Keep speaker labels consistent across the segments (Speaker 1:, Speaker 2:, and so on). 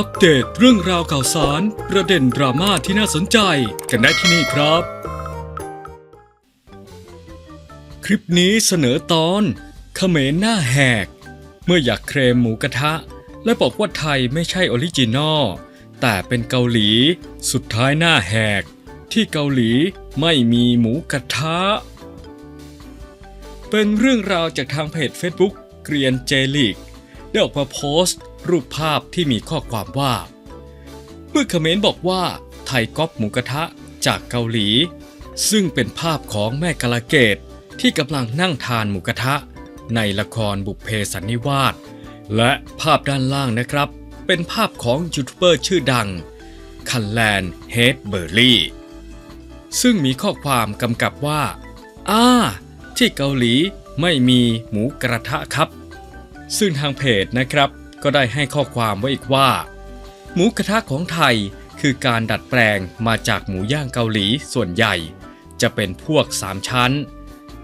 Speaker 1: อัปเดตเรื่องราวข่าวสาร ประเด็นดราม่าที่น่าสนใจกันได้ที่นี่ครับ คลิปนี้เสนอตอนเขมรหน้าแหก เมื่ออยากเคลมหมูกระทะ และบอกว่าไทยไม่ใช่ออริจินอลแต่เป็นเกาหลี สุดท้ายหน้าแหก ที่เกาหลีไม่มีหมูกระทะ เป็นเรื่องราวจากทางเพจ Facebook เกรียนเจลิกได้ออกมาโพสต์ รูปภาพที่มีข้อความว่า เมื่อเขมรบอกว่าไทยก๊อปหมูกระทะจากเกาหลี ซึ่งเป็นภาพของแม่กาลเกตที่กำลังนั่งทานหมูกระทะ ในละครบุพเพสันนิวาสและภาพด้านล่างนะครับ เป็นภาพของยูทูบเบอร์ชื่อดังคันแลนเฮดเบอร์รี่ซึ่งมีข้อความกำกับว่าอ่าที่เกาหลีไม่มีหมูกระทะครับ ซึ่งทางเพจนะครับ ก็ได้ให้ข้อความไว้อีกว่า หมูกระทะของไทยคือการดัดแปลงมาจากหมูย่างเกาหลีส่วนใหญ่ จะเป็นพวก3ชั้น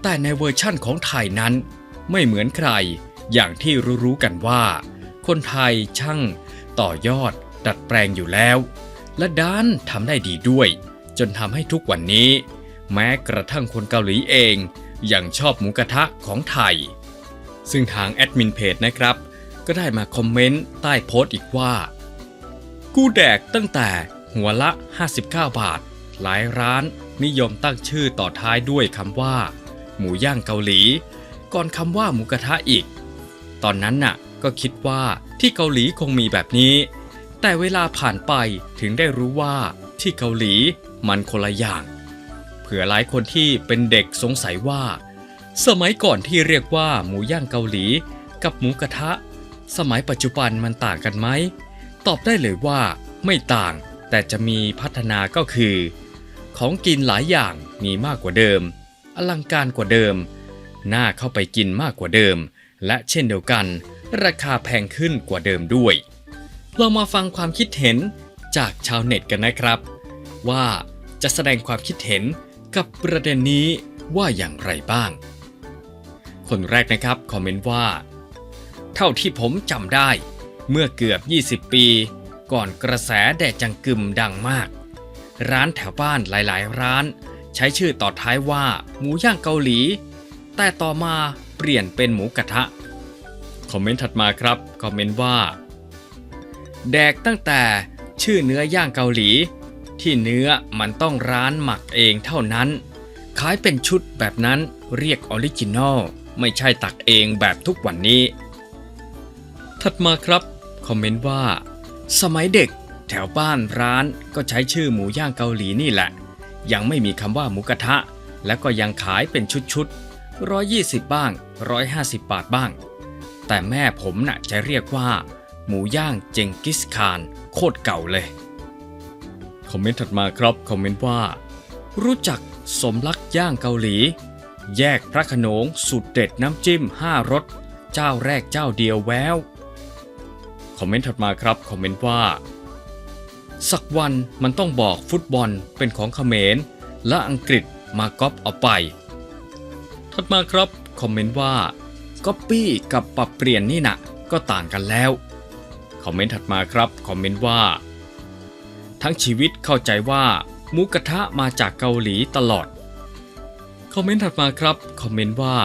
Speaker 1: แต่ในเวอร์ชั่นของไทยนั้น ไม่เหมือนใครอย่างที่รู้ๆกันว่า คนไทยช่างต่อยอด ดัดแปลงอยู่แล้ว และด้านทำได้ดีด้วย จนทำให้ทุกวันนี้ แม้กระทั่งคนเกาหลีเองยังชอบหมูกระทะของไทย ซึ่งทางแอดมินเพจนะครับ ก็ได้มาคอมเมนต์ใต้โพสต์อีกว่า กูแดกตั้งแต่หัวละ 59 บาท หลายร้านนิยมตั้งชื่อต่อท้ายด้วยคำว่า หมูย่างเกาหลี ก่อนคำว่าหมูกระทะอีก ตอนนั้นน่ะก็คิดว่าที่เกาหลีคงมีแบบนี้ แต่เวลาผ่านไปถึงได้รู้ว่าที่เกาหลีมันคนละอย่าง เผื่อหลายคนที่เป็นเด็กสงสัยว่า สมัยก่อนที่เรียกว่าหมูย่างเกาหลี กับหมูกระทะ สมัยปัจจุบันมันต่างกันไหม ตอบได้เลยว่าไม่ต่าง แต่จะมีพัฒนาก็คือ ของกินหลายอย่างมีมากกว่าเดิม อลังการกว่าเดิม น่าเข้าไปกินมากกว่าเดิม และเช่นเดียวกัน ราคาแพงขึ้นกว่าเดิมด้วยเรามาฟังความคิดเห็นจากชาวเน็ตกันนะครับ ว่าจะแสดงความคิดเห็นกับประเด็นนี้ว่าอย่างไรบ้าง คนแรกนะครับคอมเมนต์ว่า เท่าที่ผมจำได้ เมื่อเกือบ 20 ปี ก่อนกระแสแดดจังกึมดังมาก ร้านแถวบ้านหลายๆ ร้าน ใช้ชื่อต่อท้ายว่าหมูย่างเกาหลี แต่ต่อมาเปลี่ยนเป็นหมูกระทะ คอมเมนต์ถัดมาครับ คอมเมนต์ว่า แดกตั้งแต่ชื่อเนื้อย่างเกาหลี ที่เนื้อมันต้องร้านหมักเองเท่านั้น ขายเป็นชุดแบบนั้นเรียกออริจินอลไม่ใช่ตักเองแบบทุกวันนี้ ถัดมาครับ คอมเมนต์ว่า สมัยเด็ก แถวบ้านร้านก็ใช้ชื่อหมูย่างเกาหลีนี่แหละ ยังไม่มีคำว่าหมูกระทะ และก็ยังขายเป็นชุดๆ120บ้าง150บาทบ้าง แต่แม่ผมน่ะจะเรียกว่า หมูย่างเจงกิสคาน โคตรเก่าเลย คอมเมนต์ถัดมาครับคอมเมนต์ว่า รู้จักสมรักย่างเกาหลี แยกพระขนงสูตรเด็ดน้ำจิ้ม5รสเจ้าแรกเจ้าเดียวแวว คอมเมนต์ถัดมาครับคอมเมนต์ว่า สักวันมันต้องบอกฟุตบอลเป็นของเขมร และอังกฤษมาก๊อปเอาไป ถัดมาครับคอมเมนต์ว่าก๊อปปี้กับปรับเปลี่ยนนี่นะก็ต่างกันแล้วคอมเมนต์ถัดมาครับคอมเมนต์ว่า ทั้งชีวิตเข้าใจว่าหมูกระทะมาจากเกาหลีตลอดคอมเมนต์ถัดมาครับคอมเมนต์ว่า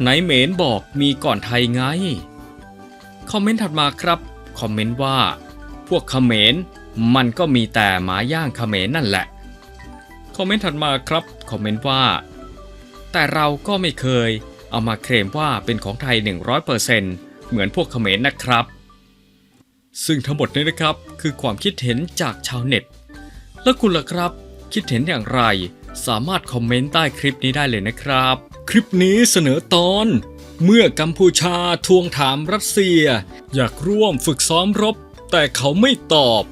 Speaker 1: ไหนเหมนบอกมีก่อนไทยไง คอมเมนต์ถัดมาครับ คอมเมนต์ว่า พวกเขมรมันก็มีแต่หมาย่างเขมรนั่นแหละ คอมเมนต์ถัดมาครับ คอมเมนต์ว่า แต่เราก็ไม่เคยเอามาเคลมว่าเป็นของไทย 100%เหมือนพวกเขมรนะครับ ซึ่งทั้งหมดนี้นะครับคือความคิดเห็นจากชาวเน็ต แล้วคุณล่ะครับ คิดเห็นอย่างไร สามารถคอมเมนต์ใต้คลิปนี้ได้เลยนะครับ คลิปนี้เสนอตอน เมื่อกัมพูชาทวงถามรัสเซีย อยากร่วมฝึกซ้อมรบ แต่เขาไม่ตอบ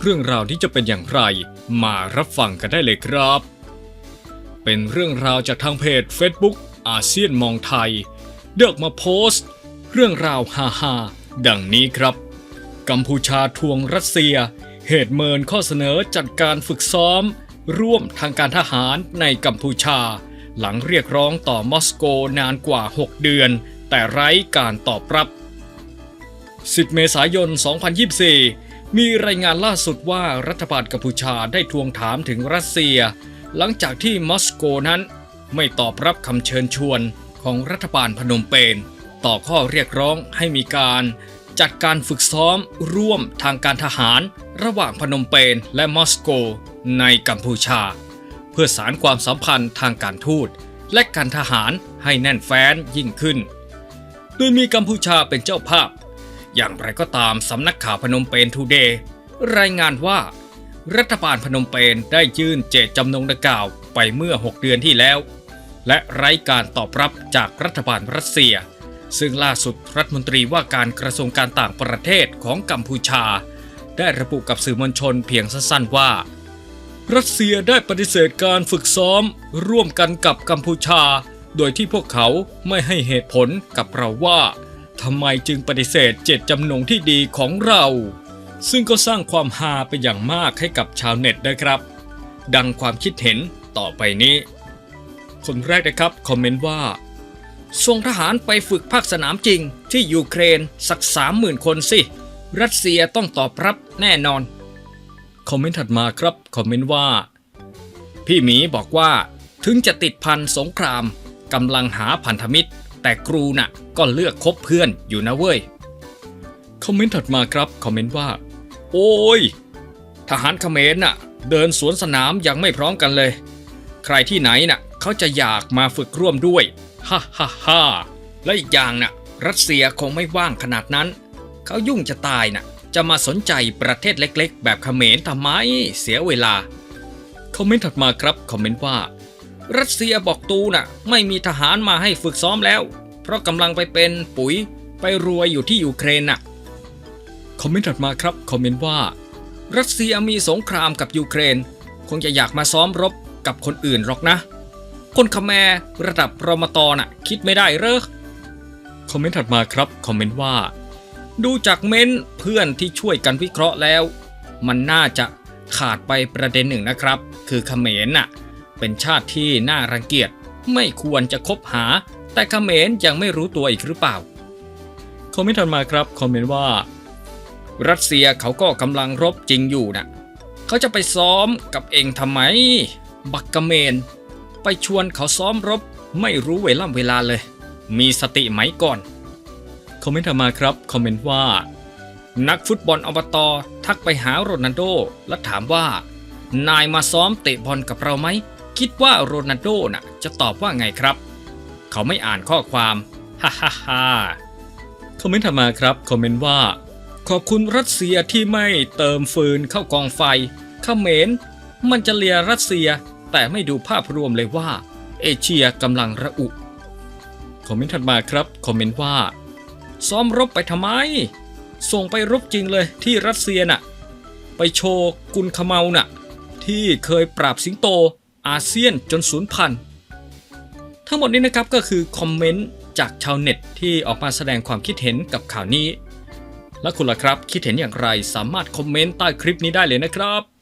Speaker 1: เรื่องราวที่จะเป็นอย่างไร มารับฟังกันได้เลยครับ เป็นเรื่องราวจากทางเพจ Facebook อาเซียนมองไทยเดือกมาโพสต์ เรื่องราวฮาฮาดังนี้ครับ กัมพูชาทวงรัสเซีย เหตุเมินข้อเสนอจัดการฝึกซ้อม ร่วมทางการทหารในกัมพูชา หลังเรียกร้องต่อมอสโกนานกว่า 6 เดือน แต่ไร้การตอบรับ 10 เมษายน 2024 มีรายงานล่าสุดว่ารัฐบาลกัมพูชาได้ทวงถามถึงรัสเซีย หลังจากที่มอสโกนั้นไม่ตอบรับคำเชิญชวนของรัฐบาลพนมเปญต่อข้อเรียกร้องให้มีการจัดการฝึกซ้อมร่วมทางการทหาร ระหว่างพนมเปญและมอสโกในกัมพูชา พื่อสารความสัมพันธ์ทางการทูต และการทหารให้แน่นแฟ้นยิ่งขึ้น โดยมีกัมพูชาเป็นเจ้าภาพ อย่างไรก็ตามสำนักข่าวพนมเปญทูเดย์รายงานว่า รัฐบาลพนมเปญได้ยื่นเจตจำนงดังกล่าวไปเมื่อ 6 เดือนที่แล้ว และไร้การตอบรับจากรัฐบาลรัสเซีย ซึ่งล่าสุดรัฐมนตรีว่าการกระทรวงการต่างประเทศของกัมพูชา ได้ระบุกับสื่อมวลชนเพียงสั้นๆว่า รัสเซียได้ปฏิเสธการฝึกซ้อมร่วมกันกับกัมพูชา โดยที่พวกเขาไม่ให้เหตุผลกับเราว่าทำไมจึงปฏิเสธเจตจำนงที่ดีของเรา ซึ่งก็สร้างความฮาไปอย่างมากให้กับชาวเน็ตนะครับ ดังความคิดเห็นต่อไปนี้ คนแรกนะครับคอมเมนต์ว่าส่งทหารไปฝึกภาคสนามจริงที่ยูเครนสักสามหมื่นคนสิ รัสเซียต้องตอบรับแน่นอน คอมเมนต์ถัดมาครับ คอมเมนต์ว่า พี่หมีบอกว่า ถึงจะติดพันสงครามกำลังหาพันธมิตร แต่ครูน่ะก็เลือกคบเพื่อนอยู่นะเว้ย คอมเมนต์ถัดมาครับคอมเมนต์ว่า โอ้ย ทหารเขมรน่ะ เดินสวนสนามยังไม่พร้อมกันเลย ใครที่ไหนน่ะเขาจะอยากมาฝึกร่วมด้วยฮ่าฮ่าฮ่าและอีกอย่างน่ะ รัสเซียคงไม่ว่างขนาดนั้น เขายุ่งจะตายน่ะ จะมาสนใจประเทศเล็กๆ แบบเขมรทำไมเสียเวลา คอมเมนต์ถัดมาครับ คอมเมนต์ว่า รัสเซียบอกตูน่ะ ไม่มีทหารมาให้ฝึกซ้อมแล้ว เพราะกำลังไปเป็นปุ๋ยไปรวยอยู่ที่ยูเครนน่ะ คอมเมนต์ถัดมาครับ คอมเมนต์ว่า รัสเซียมีสงครามกับยูเครน คงจะอยากมาซ้อมรบกับคนอื่นหรอกนะ คนคแมร์ระดับรมตน่ะ คิดไม่ได้เรอคอมเมนต์ถัดมาครับ คอมเมนต์ว่า ดูจากเม้นเพื่อนที่ช่วยกันวิเคราะห์แล้ว มันน่าจะขาดไปประเด็นหนึ่งนะครับ คือเขมรน่ะเป็นชาติที่น่ารังเกียจไม่ควรจะคบหา แต่เขมรยังไม่รู้ตัวอีกหรือเปล่าคอมเมนต์ถัดมาครับคอมเมนต์ว่า รัสเซียเขาก็กำลังรบจริงอยู่นะเขาจะไปซ้อมกับเองทำไม บักกะเมน ไปชวนเขาซ้อมรบไม่รู้เวล่ำเวลาเลย มีสติไหมก่อน อมเมนต์ถัดมาครับ คอมเมนต์ว่า นักฟุตบอลอบตทักไปหาโรนัลโด และถามว่า นายมาซ้อมเตะบอลกับเราไหม คิดว่าโรนัลโดน่ะ จะตอบว่าไงครับ เขาไม่อ่านข้อความ ฮ่าฮ่าฮ่าคอมเมนต์ถัดมาครับ คอมเมนต์ว่า ขอบคุณรัสเซียที่ไม่เติมฟืนเข้ากองไฟเขมรมันจะเลียรัสเซีย แต่ไม่ดูภาพรวมเลยว่า เอเชียกำลังระอุ คอมเมนต์ถัดมาครับ คอมเมนต์ว่า ซ้อมรบไปทำไม ส่งไปรบจริงเลยที่รัสเซียน่ะ ไปโชว์กุนขเมาน่ะ ที่เคยปราบสิงโตอาเซียนจนสูญพันธุ์ทั้งหมดนี้นะครับก็คือคอมเมนต์จากชาวเน็ตที่ออกมาแสดงความคิดเห็นกับข่าวนี้ และคุณล่ะครับ คิดเห็นอย่างไรสามารถคอมเมนต์ใต้คลิปนี้ได้เลยนะครับ